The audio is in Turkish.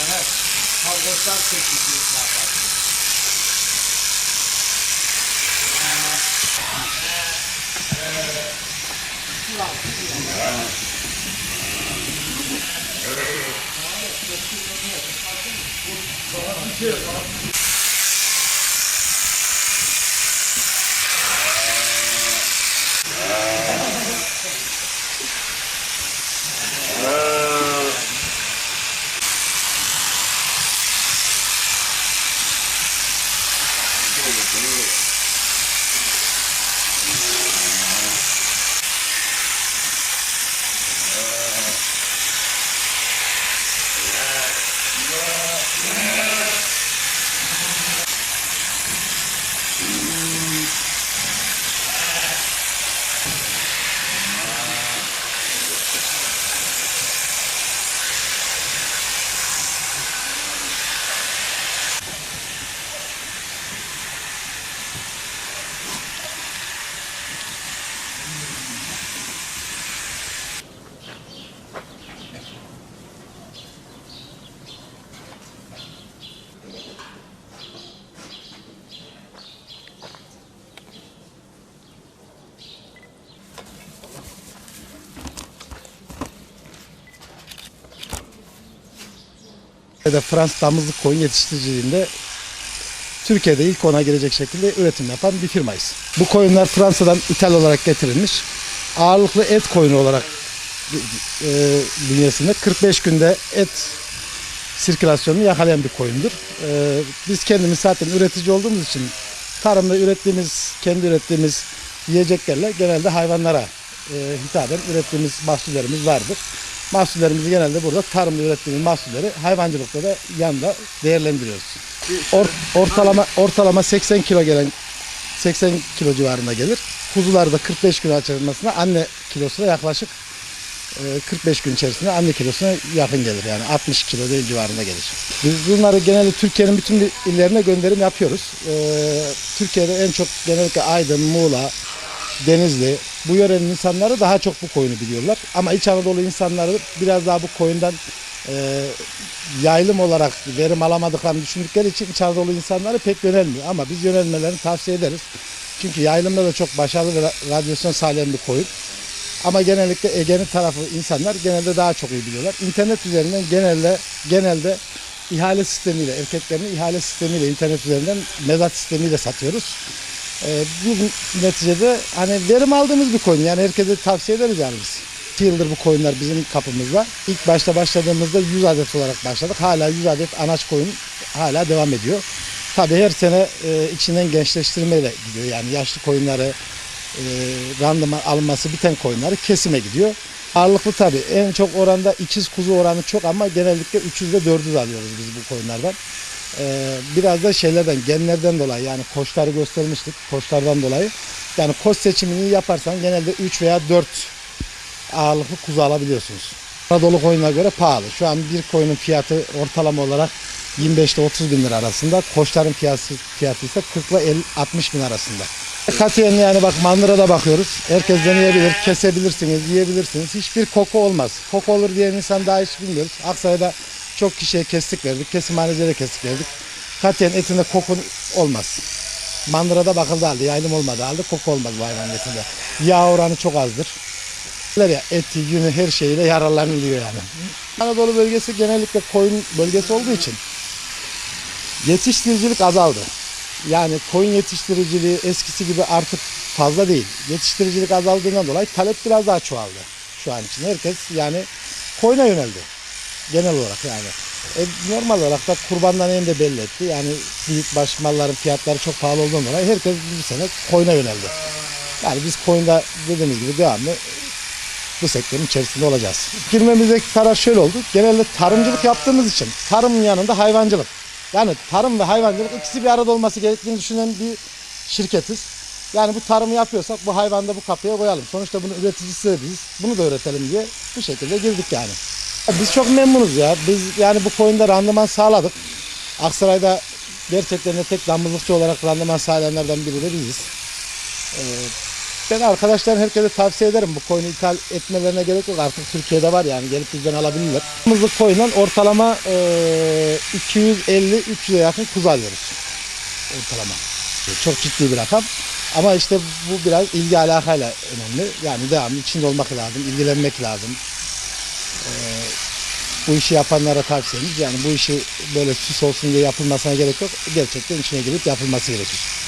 Evet. Kardeşler çekiliyor zaten. Türkiye'de Fransız damızlık koyun yetiştiriciliğinde Türkiye'de ilk ona girecek şekilde üretim yapan bir firmayız. Bu koyunlar Fransa'dan ithal olarak getirilmiş. Ağırlıklı et koyunu olarak e, bünyesinde 45 günde et sirkülasyonunu yakalayan bir koyundur. E, biz kendimiz zaten üretici olduğumuz için tarımda ürettiğimiz, kendi ürettiğimiz yiyeceklerle genelde hayvanlara e, hitaben ürettiğimiz mahsullerimiz vardır. Mahsullerimizi genelde burada tarımda ürettiğimiz mahsulleri hayvancılıkta da yanında değerlendiriyoruz. Or- ortalama ortalama 80 kilo gelen 80 kilo civarında gelir. Kuzular da 45 gün açılmasına anne kilosuna yaklaşık e, 45 gün içerisinde anne kilosuna yakın gelir. Yani 60 kilo değil civarında gelir. Biz bunları genelde Türkiye'nin bütün illerine gönderim yapıyoruz. E, Türkiye'de en çok genellikle Aydın, Muğla, Denizli bu yörenin insanları daha çok bu koyunu biliyorlar. Ama İç Anadolu insanları biraz daha bu koyundan e, yaylım olarak verim alamadıklarını düşündükleri için İç Anadolu insanları pek yönelmiyor. Ama biz yönelmelerini tavsiye ederiz. Çünkü yaylımda da çok başarılı ve ra- radyasyon sağlayan bir koyun. Ama genellikle Ege'nin tarafı insanlar genelde daha çok iyi biliyorlar. İnternet üzerinden genelde genelde ihale sistemiyle, erkeklerin ihale sistemiyle, internet üzerinden mezat sistemiyle satıyoruz. Ee, bu neticede hani verim aldığımız bir koyun. Yani herkese tavsiye ederiz yani biz. 2 yıldır bu koyunlar bizim kapımızda. İlk başta başladığımızda 100 adet olarak başladık. Hala 100 adet anaç koyun hala devam ediyor. Tabii her sene e, içinden gençleştirmeyle gidiyor. Yani yaşlı koyunları e, randıman alınması biten koyunları kesime gidiyor. Ağırlıklı tabii en çok oranda ikiz kuzu oranı çok ama genellikle 300'de 400 alıyoruz biz bu koyunlardan. Ee, biraz da şeylerden genlerden dolayı yani koçları göstermiştik koçlardan dolayı. Yani koç seçimini yaparsan genelde 3 veya 4 ağırlıklı kuzu alabiliyorsunuz. Anadolu koyununa göre pahalı. Şu an bir koyunun fiyatı ortalama olarak 25 ile 30 bin lira arasında. Koçların fiyatı, fiyatı ise 40 ile 50, 60 bin arasında. Katiyen yani bak mandırada bakıyoruz. Herkes deneyebilir, kesebilirsiniz, yiyebilirsiniz. Hiçbir koku olmaz. Koku olur diyen insan daha hiç bilmiyoruz. Aksaray'da çok kişiye kestik verdik. Kesimhanede de kestik verdik. Katiyen etinde koku olmaz. Mandırada bakıldı halde, yaylım olmadı halde koku olmaz bu hayvanın etinde. Yağ oranı çok azdır. Ya eti, yünü her şeyiyle yararlanılıyor yani. Anadolu bölgesi genellikle koyun bölgesi olduğu için yetiştiricilik azaldı. Yani koyun yetiştiriciliği eskisi gibi artık fazla değil. Yetiştiricilik azaldığından dolayı talep biraz daha çoğaldı şu an için. Herkes yani koyuna yöneldi. Genel olarak yani. E, normal olarak da kurbandan en de belli etti. Yani büyük baş malların fiyatları çok pahalı olduğundan dolayı herkes bu sene koyuna yöneldi. Yani biz koyunda dediğimiz gibi devamlı bu sektörün içerisinde olacağız. Girmemizdeki karar şöyle oldu. Genelde tarımcılık yaptığımız için tarımın yanında hayvancılık. Yani tarım ve hayvancılık ikisi bir arada olması gerektiğini düşünen bir şirketiz. Yani bu tarımı yapıyorsak bu hayvanı da bu kapıya koyalım. Sonuçta bunun üreticisi de biziz. Bunu da üretelim diye bu şekilde girdik yani. Biz çok memnunuz ya. Biz yani bu koyunda randıman sağladık. Aksaray'da gerçekten de tek damızlıkçı olarak randıman sağlayanlardan biri de biziz. Ee, Ben arkadaşların herkese tavsiye ederim. Bu koyunu ithal etmelerine gerek yok. Artık Türkiye'de var yani gelip bizden alabilirler. Mızlık koyundan ortalama eee 250-300'e yakın kuzu alıyoruz. Ortalama. Çok ciddi bir rakam. Ama işte bu biraz ilgi alakayla önemli. Yani devamlı içinde olmak lazım, ilgilenmek lazım. Bu işi yapanlara tavsiyemiz yani bu işi böyle süs olsun diye yapılmasına gerek yok. Gerçekten içine girip yapılması gerekir.